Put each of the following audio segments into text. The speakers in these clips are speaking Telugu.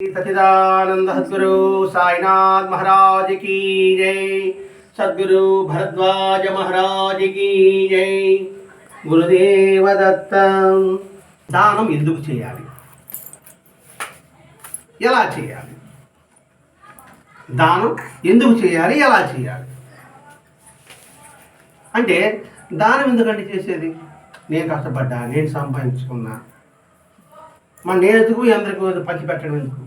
सचिदानंद सदगुरु साईनाथ महाराज की जय सदगुरु भरद्वाज महाराज की జై గురుదేవ దత్త దానం ఎందుకు చేయాలి ఎలా చేయాలి దానం ఎందుకు చేయాలి ఎలా చేయాలి అంటే దానం ఎందుకంటే చేసేది నేను కష్టపడ్డా నేను సంపాదించుకున్నా మన నేను ఎందుకు అందరికి పంచి పెట్టడం ఎందుకు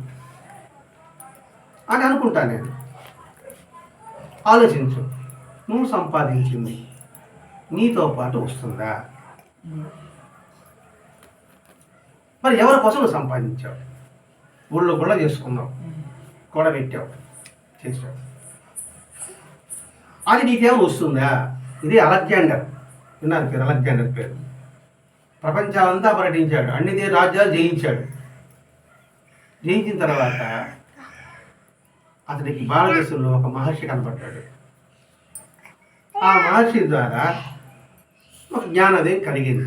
అని అనుకుంటా నేను. ఆలోచించు. నువ్వు సంపాదించింది నీతో పాటు వస్తుందా? మరి ఎవరి కోసం నువ్వు సంపాదించావు? ఊళ్ళో కూడా చేసుకున్నావు. కూడబెట్టావు చేసావు అది నీకేమో వస్తుందా? ఇది అలెగ్జాండర్. విన్నారు పేరు అలెగ్జాండర్ పేరు. ప్రపంచాలంతా పర్యటించాడు. అన్ని రాజ్యాలు జయించాడు. జయించిన తర్వాత అతనికి భారతదేశంలో ఒక మహర్షి కనపడ్డాడు. ఆ మహర్షి ద్వారా ఒక జ్ఞానోదయం కలిగింది.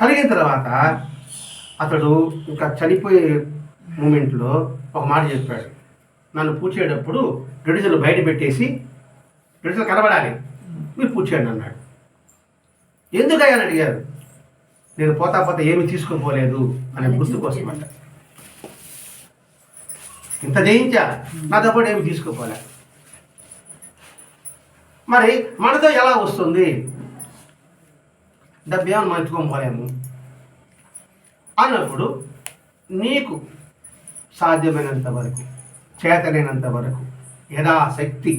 కలిగిన తర్వాత అతడు ఇంకా చనిపోయే మూమెంట్లో ఒక మాట చెప్పాడు. నన్ను పూచేటప్పుడు గడిసెలు బయట పెట్టేసి గడిసెలు కనబడాలి. మీరు పూచేయండి అన్నాడు. ఎందుకయ్యా అని అడిగారు. నేను పోతా పోతా ఏమి తీసుకుపోలేదు అనే గుర్తు కోసం ఇంత జయించా నాతో పాటు ఏమి తీసుకుపోలే. మరి మనతో ఎలా వస్తుంది? డబ్బేమని మనం ఎత్తుకోపోలేము అన్నప్పుడు నీకు సాధ్యమైనంత వరకు చేతనైనంత వరకు యథాశక్తి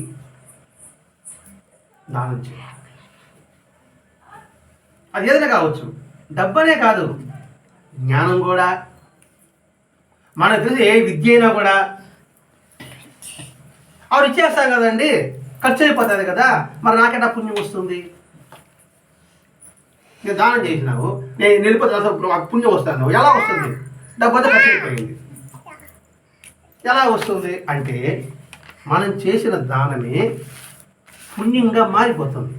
దానం చేయాలి అది ఏదైనా కావచ్చు. డబ్బనే కాదు జ్ఞానం కూడా మనకు తెలిసి ఏ విద్య అయినా కూడా ఆవిడ ఇచ్చేస్తాం కదండి. ఖర్చు అయిపోతుంది కదా. మరి నాకెట్టా పుణ్యం వస్తుంది? నేను దానం చేసినావు. నేను నిలిపోతే నాకు పుణ్యం వస్తాను ఎలా వస్తుంది? డబ్బంతా ఖర్చు అయిపోయింది. ఎలా వస్తుంది అంటే మనం చేసిన దానమే పుణ్యంగా మారిపోతుంది.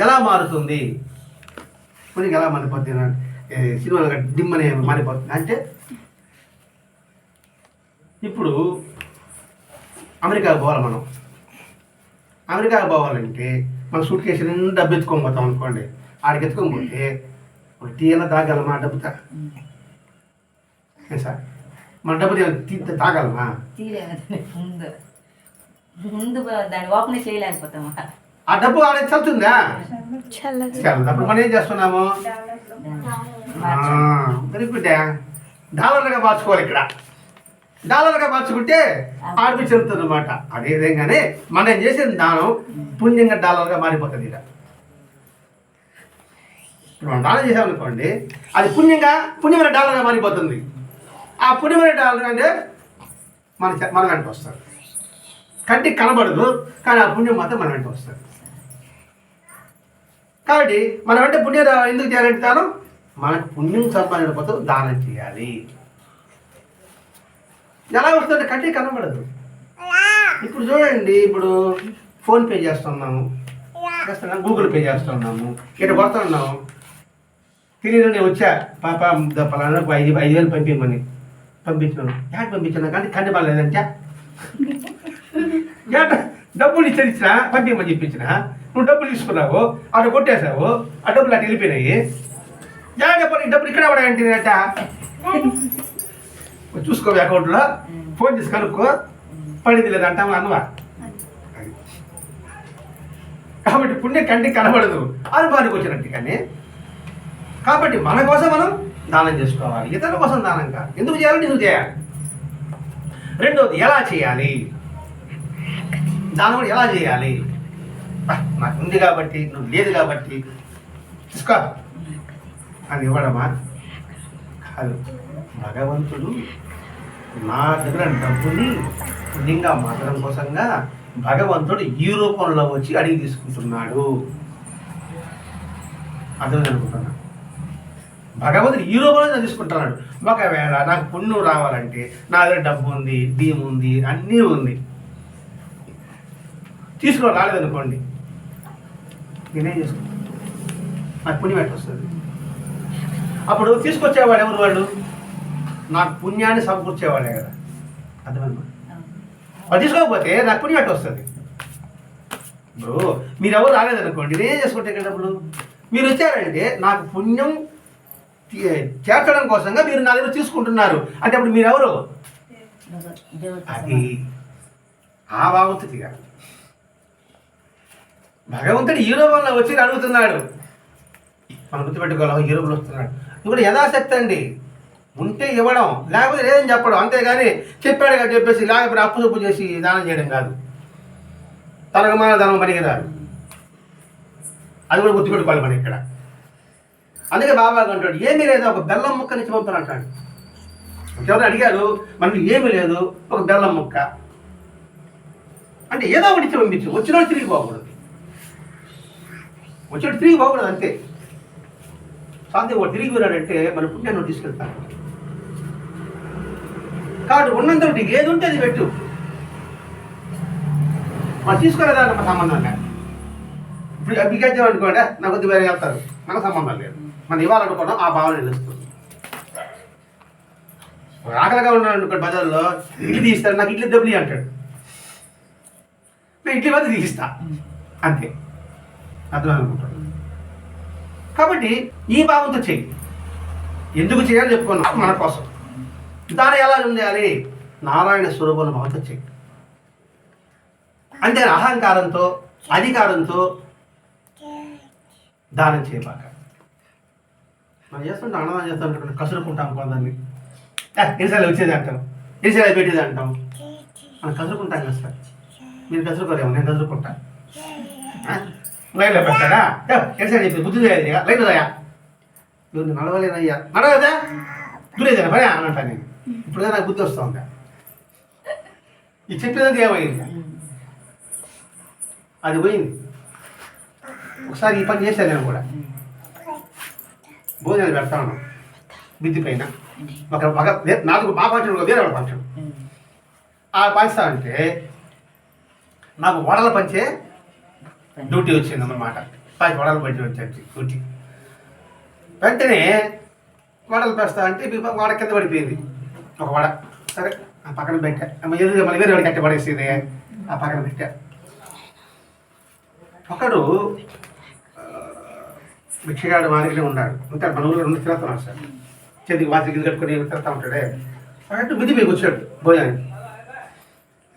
ఎలా మారుతుంది? పుణ్యం ఎలా మారిపోతుంది? అంటే సినిమాలో డిమ్మనే మారిపోతుంది అంటే ఇప్పుడు అమెరికాకు పోవాలి మనం. అమెరికాకు పోవాలంటే మన సూట్ కేసు నిండా డబ్బు ఎత్తుకొని పోతాం అనుకోండి. ఆడికి ఎత్తుకొని పోతే ఒక టీ అయినా తాగలమా డబ్బు తా ఏ సార్? మన డబ్బు తాగలమా? తీయలేదండి ముందు. ముందు దాన్ని ఓపెన్ చేయలేకపోతాం ఆ డబ్బు ఆడ చల్లుతుందా? చల్లదు. అప్పుడు మనం ఏం చేస్తున్నాము? వెరీ గుడ్ డాలర్గా మార్చుకోవాలి ఇక్కడ. డాలర్గా మార్చుకుంటే ఆడిపి చెందుతుంది అనమాట అదే విధంగానే మనం చేసిన దానం పుణ్యంగా డాలర్గా మారిపోతుంది ఇక్కడ ఇప్పుడు మనం దానం చేసామనుకోండి అది పుణ్యంగా పుణ్యమైన డాలర్గా మారిపోతుంది. ఆ పుణ్యమైన డాలర్ అంటే మన మన వెంట వస్తుంది కంటికి కనబడదు కానీ ఆ పుణ్యం మాత్రం మన వెంట వస్తుంది. కాబట్టి మన వెంట పుణ్యం ఎందుకు చేయాలంటే తాను మనకు పుణ్యం సంపాదించకపోతే దానం చేయాలి. ఎలా వస్తుందంటే కంటికి కనబడదు. ఇప్పుడు చూడండి ఇప్పుడు ఫోన్ పే చేస్తున్నాము. చేస్తున్నాం గూగుల్ పే చేస్తున్నాము. ఇక్కడ కొడుతున్నాము తిరిగి నేను వచ్చా? పాప పలానాకు ఐదు ఐదు వేలు పంపించమని. పంపించాను. యాడ్ పంపించాను? కానీ కంటి బాగాలేదంటే. డబ్బులు ఇచ్చి ఇచ్చిన పంపించమని చెప్పించిన నువ్వు డబ్బులు తీసుకున్నావు అక్కడ కొట్టేశావు ఆ డబ్బులు అటు వెళ్ళిపోయినాయి. జాగ్రత్త డబ్బులు ఇక్కడ పడాయంటే అట్ట చూసుకో అకౌంట్లో. ఫోన్ చేసి కనుక్కో. పడింది లేదంట అంటాము అన్నవా కాబట్టి పుణ్యం కంటికి కనబడదు. అనుభవానికి వచ్చినట్టు కానీ. కాబట్టి మన కోసం మనం దానం చేసుకోవాలి. ఇతరుల కోసం దానం కాదు. ఎందుకు చేయాలంటే ఎందుకు చేయాలి? రెండోది ఎలా చేయాలి? దానం కూడా ఎలా చేయాలి? నాకు ఉంది కాబట్టి నువ్వు లేదు కాబట్టి. తీసుకో. అని ఇవ్వడమా కాదు. భగవంతుడు నా దగ్గర డబ్బుని పుణ్యంగా మాత్రం కోసంగా భగవంతుడు ఈ రూపంలో వచ్చి అడిగి తీసుకుంటున్నాడు. అర్థం అనుకుంటున్నా. భగవంతుడు ఈ రూపంలో తీసుకుంటున్నాడు. ఒకవేళ నాకు పుణ్యం రావాలంటే నా దగ్గర డబ్బు ఉంది బియ్యం ఉంది అన్నీ ఉంది. తీసుకుని రాలేదనుకోండి. నేనేం చేసుకుంటాను నాకు పుణ్యం ఎట్లా వస్తుంది? అప్పుడు తీసుకొచ్చేవాడు ఎవరు వాళ్ళు? నాకు పుణ్యాన్ని సమకూర్చేవాడే కదా. అర్థమైందా? అది తీసుకోకపోతే నాకు పుణ్యం అట్టు వస్తుంది? ఇప్పుడు మీరు ఎవరు రాలేదనుకోండి నేనేం చేసుకుంటే ఇక్కడ మీరు వచ్చారంటే నాకు పుణ్యం చేర్చడం కోసంగా మీరు నా దగ్గర తీసుకుంటున్నారు. అంటే అప్పుడు మీరు ఎవరు అది ఆ భావంతుడిగా భగవంతుడు ఈ రూపంలో వచ్చి అడుగుతున్నాడు. మనం గుర్తుపెట్టుకోవాలి ఈ రూపంలో వస్తున్నాడు. ఇప్పుడు యథాశక్తి అండి. ఉంటే ఇవ్వడం లేకపోతే లేదని చెప్పడం. అంతేగాని చెప్పాడు కదా చెప్పేసి లేకపోతే అప్పు చూపు చేసి దానం చేయడం కాదు. తనకు మన ధనం అది కూడా గుర్తుపెట్టుకోవాలి మనం ఇక్కడ. అందుకే బాబా అంటాడు ఏమీ లేదు ఒక బెల్లం ముక్క నుంచి పంపుతాను అంటాడు. ఎవరు అడిగారు మనకి ఏమీ లేదు ఒక బెల్లం ముక్క. అంటే ఏదో ఒకటి ఇచ్చి పంపించు. వచ్చినోడు తిరిగి పోకూడదు. వచ్చినోడు తిరిగి పోకూడదు అంతే. సాధ్యం వాడు తిరిగి పోయినాడంటే మన పుణ్యాన్ని నువ్వు తీసుకెళ్తాను. కాబట్టి ఉన్నంత నీకు ఏది ఉంటే అది పెట్టు. మనం తీసుకోలేదా మన సంబంధం లేదు ఇప్పుడు అభిజ్ఞానం అనుకోండి నా కొద్ది వేరే వెళ్తారు. మనకు సంబంధం లేదు. మనం ఇవ్వాలనుకోవడం ఆ భావన నిలుస్తుంది. ఆకలిగా ఉన్నాడు అనుకోండి బజార్లో ఇడ్లీ తీస్తాడు నాకు ఇడ్లీ డబ్బులు అంటాడు. నేను ఇడ్లీ వద్ద తీస్తా. అంతే. అర్థం అనుకుంటాడు కాబట్టి ఈ భావంతో చెయ్యి. ఎందుకు చేయాలి చెప్పుకున్నాం మన కోసం. దాని ఎలా ఉండాలి నారాయణ స్వరూపం భావంతో చెయ్యి. అంటే అహంకారంతో అధికారంతో దానం చేయబాక. మనం చేస్తుంటే అన్నదానం చేస్తుంటాం కసురుకుంటాం కొందరిని. "ఏ, ఎన్నిసార్లు వచ్చేది అంటాం. ఎన్నిసార్లు పెట్టేది అంటాం. మనం కసురుకుంటాం కదా సార్. మీరు కసురుకోరేమో నేను కసురుకుంటాను ఆ? లైన్లో పెడతాడా? ఏ, ఎన్నిసార్లు చెప్పి బుద్ధి లేదు లైన్ రాయా? నువ్వు నడవలేనయ్యా. నడవదా దూరేదా పని అని అంటాను నేను. ఇప్పుడు నాకు బుద్ధి వస్తూ ఉందా? ఈ చెప్పినది ఏమైంది? అది పోయింది. ఒకసారి ఈ పని చేశాను నేను కూడా. భోజనాలు పెడతా ఉన్నాం. మిద్ది పైన. ఒక ఒక వే- నాలుగు మా పంచడం ఒక వేరే వాళ్ళ పంచడం ఆ పంచుతా అంటే నాకు వడల పంచే డ్యూటీ వచ్చింది అన్నమాట పది వడలు పెట్టి వచ్చి డ్యూటీ. వెంటనే వడలు పెస్తా అంటే వడ కింద పడిపోయింది. ఒక వడ. సరే ఆ పక్కన పెట్టా. ఎదురుగా మళ్ళీ వేరే వాడికి కట్టి పడేసింది. ఆ పక్కన పెట్టా. ఒకడు భిక్షగాడు మాదిరిగానే ఉన్నాడు. ఉంటాడు మన ఊళ్ళో రెండు తిరుగుతున్నాడు సార్. చేతికి వాసి గిది కట్టుకొని తిరుగుతూ ఉంటాడే. అన్నట్టు మిది మీకు వచ్చాడు భోజనానికి.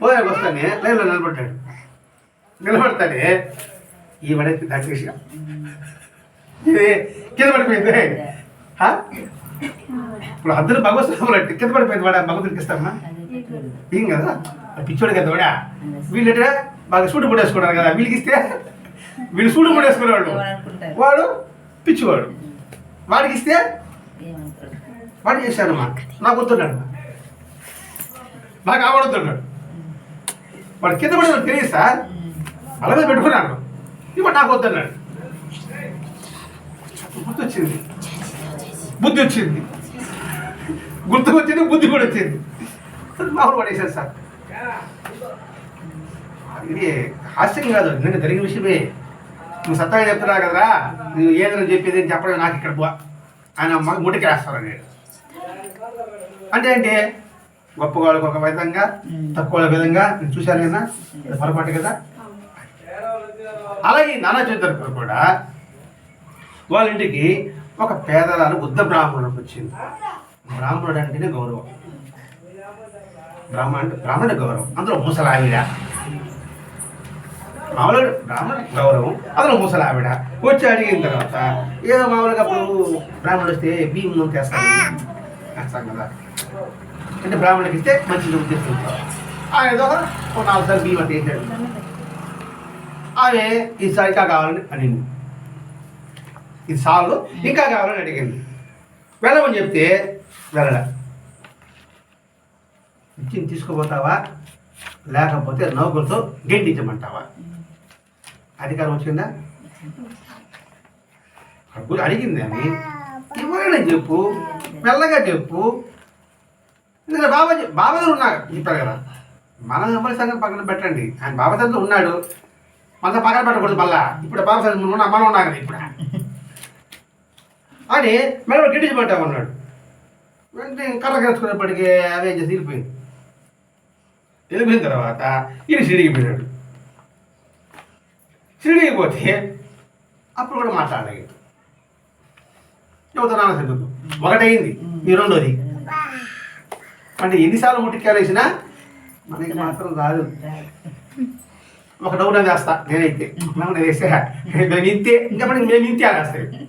భోజనానికి వస్తానే లైన్లో నిలబడ్డాడు. నిలబడతానే? ఈ వడైతే విషయం ఇది కింద పడిపోయింది. ఇప్పుడు అందరూ భగవత్సవాలు అంటే కింద పడిపోయింది వాడ? భగవతుడికి ఇస్తామా ఏం కదా? పిచ్చోడు కదా వాడా? వీళ్ళు బాగా సూటు ముడేసుకున్నారు కదా వీళ్ళకి ఇస్తే? వీళ్ళు సూటు ముడేసుకునేవాడు వాడు పిచ్చివాడు. వాడికి ఇస్తే? వాడు చేశాను మా నాకు వస్తున్నాడు నాకు ఆవడుతున్నాడు వాడు కింద పడి తెలియదు సార్. అలా మీద పెట్టుకున్నాను ఇప్పుడు నాకు వద్దన్నాడు గుర్తు వచ్చింది బుద్ధి వచ్చింది గుర్తుకు వచ్చింది బుద్ధి కూడా వచ్చింది. మామూలు పడేశాను సార్. ఇది హాస్యం కాదు నిన్న జరిగిన విషయమే. నువ్వు సత్తాగా చెప్తున్నావు కదరా నువ్వు ఏదైనా చెప్పేది అని చెప్పడం నాకు ఇక్కడ బా ఆయన మాకు ముట్టికి వేస్తారు నేను. అంటే అంటే గొప్ప వాళ్ళకి ఒక విధంగా తక్కువ విధంగా నేను చూశాను కదా పొరపాటు కదా. అలాగే ఈ నానా చంద్రకర్ కూడా వాళ్ళ ఇంటికి ఒక పేదరాలు బుద్ధ బ్రాహ్మణుడికి వచ్చింది. బ్రాహ్మణుడు అంటేనే గౌరవం. బ్రాహ్మణ అంటే బ్రాహ్మణుడి గౌరవం. అందులో ముసలావిడ. మామూలుగా బ్రాహ్మణ గౌరవం అందులో ముసలావిడ. వచ్చి అడిగిన తర్వాత ఏదో మామూలుగా అప్పుడు బ్రాహ్మణుడు వస్తే బియ్యం తెస్తాను. కదా. అంటే బ్రాహ్మణుడికి ఇస్తే మంచి ఉద్దేశం ఆయన ఏదో ఒక నాలుగు సార్లు బియ్యం అంటే ఆమె ఈసారి ఇంకా కావాలని అనింది. ఇది సార్లు ఇంకా కావాలని అడిగింది. వెళ్ళమని చెప్తే వెళ్ళడా ఇచ్చింది తీసుకుపోతావా? లేకపోతే నౌకలతో గెండించమంటావా అధికారం వచ్చిందా? అప్పుడు అడిగింది అని ఇవ్వలేని చెప్పు? మెల్లగా చెప్పు. ఎందుకంటే బాబా బాబా దగ్గర ఉన్నా చెప్పారు కదా. మన సంగతి పక్కన పెట్టండి. ఆయన బాబా దగ్గర ఉన్నాడు. మళ్ళీ పగల పెట్టకూడదు మళ్ళా ఇప్పుడు బాబు సార్ ముందు మనం ఉన్నా కదా ఇప్పుడు. అని మెడలో పెట్టామన్నాడు వెంటనే కర్ర కలుసుకునేప్పటికీ అదే చేసి వెళ్ళిపోయింది వెళ్ళిపోయిన తర్వాత ఈయన షిరిడికి పోయినాడు. షిరిడికి పోతే అప్పుడు కూడా మాట్లాడలేదు. యువత నాన్న సంగతి ఒకటైంది ఈ రెండోది. అంటే ఎన్నిసార్లు ముట్టికాలేసినా మనకి మాత్రం రాదు. ఒక డౌట్ అని వేస్తా నేనైతే. నాకు నేను వేస్తే నేను ఇంతే ఇంకా మనకి మేము ఇంతే అని వేస్తాను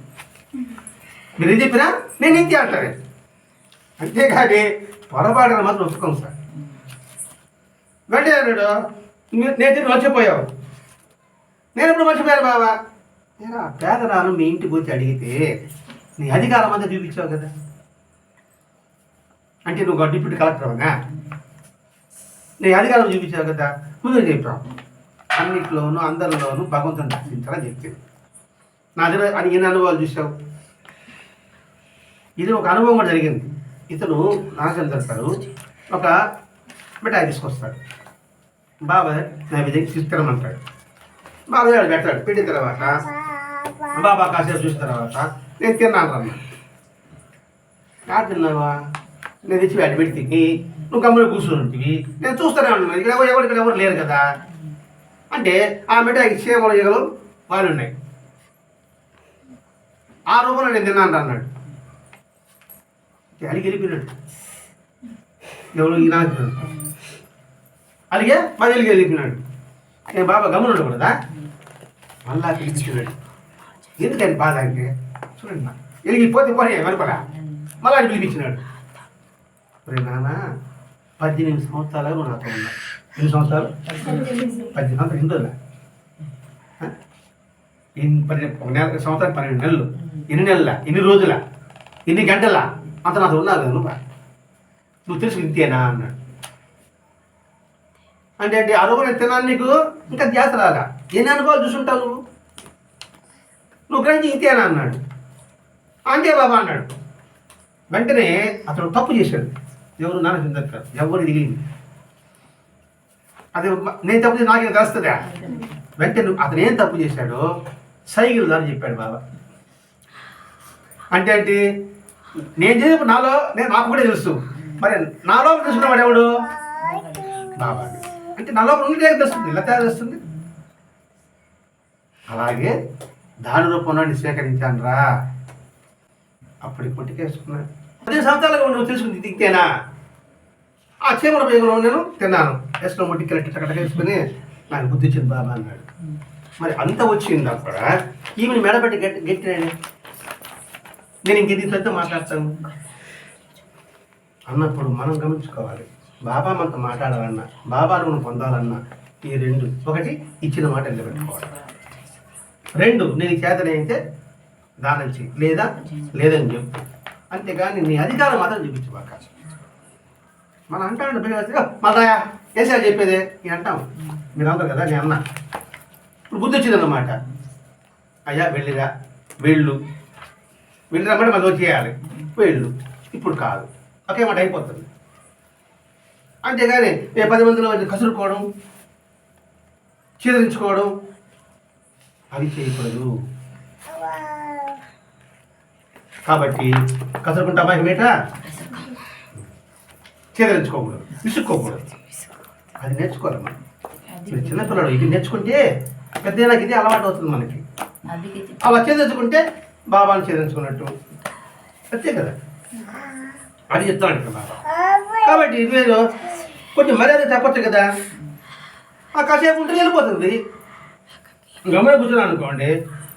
మీరు ఏం చెప్పినా? నేను ఇంతే అంటాను అంతేకాని పొరపాటున మాత్రం ఒప్పుకోం సార్. వెంటనే అన్నాడు నేను తిరిగి మర్చిపోయావు. నేను ఇప్పుడు మర్చిపోయాను బాబా నేను ఆ పేదరాను మీ ఇంటికి వచ్చి అడిగితే నీ అధికారం అంతా చూపించావు కదా. అంటే నువ్వు డిప్యూటీ కలెక్టర్ అవునా? నీ అధికారం చూపించావు కదా ముందు చెప్పావు. అన్నిట్లోనూ అందరిలోనూ భగవంతుని దర్శించాలని చెప్పింది నా దగ్గర ఎన్ని అనుభవాలు చూసావు ఇది ఒక అనుభవం కూడా జరిగింది. ఇతను నాశనం దొరుకుతాడు ఒక మిఠాయి తీసుకొస్తాడు. బాబా నైవేద్యం తీసుకురమ్మంటాడు. బాబా దగ్గర పెడతాడు. పెట్టిన తర్వాత బాబా కాసేపు చూసిన తర్వాత నేను తిన్నాను రమ్మ. కాదు తిన్నావా? నేను తెచ్చి వాటి పెట్టి తిని నువ్వు గమ్మున కూర్చుని ఉంటివి. నేను చూస్తూనే ఉన్నాను. ఇక్కడ ఎవరు ఇక్కడ ఎవరు లేరు కదా. అంటే ఆ మిఠాయికి ఈగలు వారి ఉన్నాయి. ఆ రూపంలో నేను తిన్నాను అన్నాడు. అడిగి వెళ్ళిపోయినాడు. ఎవరు ఈ నాకు అడిగే మరి వెళ్ళి వెళ్ళిపోయినాడు. నేను బాబా గమనం కూడా మళ్ళా పిలిపించున్నాడు ఎందుకని బాధ అంటే? చూడండి నా వెళ్ళిపోతే పోనీ వెనపరా మళ్ళా అని పిలిపించినాడు. నాన్న పద్దెనిమిది సంవత్సరాలు నాతో ఉన్నా ఎన్ని సంవత్సరాలు? పద్దెనిమిది. సంవత్సరాలు. ఎన్ని రోజులు ఎన్ని పది ఒక నెల సంవత్సరం పన్నెండు నెలలు. ఎన్ని నెలల? ఎన్ని రోజుల? ఎన్ని గంటల? అంత నాతో ఉన్నావు కదా నువ్వు. నువ్వు తెలుసు ఇంతేనా అన్నాడు. అంటే అంటే అరుగు నేను తిన్నాను నీకు? ఇంకా ధ్యాస రాగా ఎన్ని అనుభవాలు చూసుంటావు నువ్వు? నువ్వు గ్రహించి ఇంతేనా అన్నాడు. అంతే బాబా అన్నాడు. వెంటనే అతడు తప్పు చేశాడు. ఎవరు నాన్న చిందక్క ఎవరు దిగింది అది నేను తప్పు చేసి నాకేం తెలుస్తుందా? వెంటనే అతను ఏం తప్పు చేశాడో సైకిల్ అని చెప్పాడు బాబా. అంటే ఏంటి? నేను చేసినప్పుడు నాలో నేను నాకు కూడా తెలుసు. మరి నాలో తెలుసుకున్నవాడు ఎవడు? బాబా. అంటే నాలో ఉండే తెలుస్తుంది ఇలా తయారు చేస్తుంది. అలాగే దాని రూపంలో స్వీకరించాను రా. అప్పుడు కొట్టుకేసుకున్నాను పది సంవత్సరాలుగా నువ్వు తెలుసుకుంది దిక్తేనా ఆ చీమల బేగంలో నేను తిన్నాను. వేసుకున్న ముట్టికి టకటక వేసుకుని నాకు బుద్ధి వచ్చింది బాబా అన్నాడు. మరి అంత వచ్చింది అక్కడ ఈమెను మెడబెట్టి గట్టి గట్టినాడు నేను ఇంక దీంతో మాట్లాడతాను? అన్నప్పుడు మనం గమనించుకోవాలి. బాబా మనతో మాట్లాడాలన్నా బాబాను మనం పొందాలన్నా ఈ రెండు ఒకటి ఇచ్చిన మాట నిలబెట్టుకోవాలి. రెండు నేను చేతనైతే దానం చేయి లేదా లేదని చెప్పు. అంతేగాని నీ అధికారం మాత్రం చూపించు అవకాశం మనం అంటాడు మళ్ళా ఏసా చెప్పేదే. నేను అంటాం మీరు అంటారు కదా నేను అన్నా. ఇప్పుడు బుద్ధి వచ్చిందన్నమాట అయ్యా వెళ్ళిరా వెళ్ళు. వెళ్ళి రమ్మంటే మళ్ళీ వచ్చేయాలి. వెళ్ళు. ఇప్పుడు కాదు. ఒకే మాట అయిపోతుంది. అంతేగాని ఏ పది మందిలో వచ్చి కసురుకోవడం చీదరించుకోవడం అవి చేయకూడదు. కాబట్టి కసురుకుంటా అమ్మాయి మేట? చీదరించుకోకూడదు విసుక్కోకూడదు. అది నేర్చుకోవాలి మనం. మీరు చిన్నపిల్లడు ఇది నేర్చుకుంటే పెద్ద నాకు ఇది అలవాటు అవుతుంది మనకి. అలా ఛేదించుకుంటే బాబాని ఛేదించుకున్నట్టు అంతే కదా? అది చెప్తాను ఇక్కడ బాబా. కాబట్టి మీరు కొంచెం మర్యాద చెప్పచ్చు కదా? ఆ కాసేపు ఉంటే వెళ్ళిపోతుంది. గమని కూర్చున్నాను అనుకోండి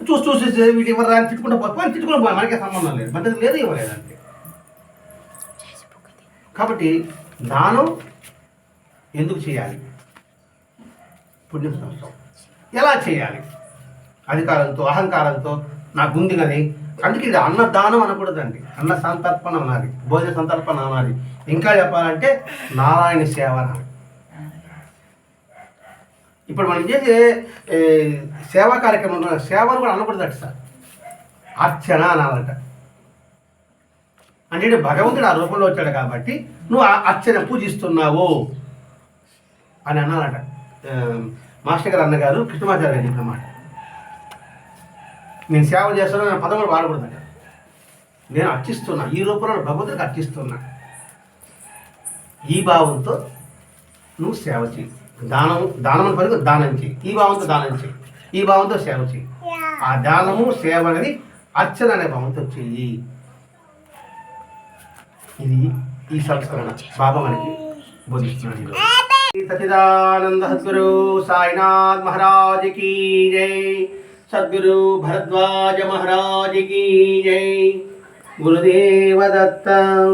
చూసి చూసి వీటి ఎవరు తిట్టుకుంటూ పోతే తిట్టుకుంటూ పోయి మనకే సంబంధం లేదు. మద్దతు లేదు ఇవ్వలేదంటే కాబట్టి దానం ఎందుకు చేయాలి? పుణ్యం సంవత్సరం ఎలా చేయాలి? అధికారంతో అహంకారంతో నాకు ఉంది కానీ అందుకే ఇది అన్నదానం అనకూడదండి. అన్న సంతర్పణ అనాలి. భోజన సంతర్పణ అనాలి. ఇంకా చెప్పాలంటే నారాయణ సేవ అనాలి. ఇప్పుడు మనం చేసే సేవా కార్యక్రమం సేవలు కూడా అనకూడదట సార్. అర్చన అనాలట. అంటే భగవంతుడు ఆ రూపంలో వచ్చాడు కాబట్టి నువ్వు ఆ అర్చన పూజిస్తున్నావు అని అన్నారట. మాస్టర్ గారు అన్నగారు కృష్ణమాచార్య గారు చెప్పిన మాట. నేను సేవ చేస్తున్నా నా పదం కూడా వాడకూడదట. నేను అర్చిస్తున్నా ఈ రూపంలో భగవంతుడికి అర్చిస్తున్నా. ఈ భావంతో నువ్వు సేవ చేయి. దానం దానం పరుగు దానం చేయి. ఈ భావంతో దానం చేయి. ఈ భావంతో సేవ చేయి. ఆ దానము సేవ అనేది అర్చన అనే భావంతో చెయ్యి ఇది ఈ సంస్కరణ. బాబా మనకి సచిదానంద సద్గురు సాయినాథ్ మహారాజ్ కీ జై. సద్గురు భరద్వాజ మహారాజ్ కీ జై. గురుదేవ దత్తం.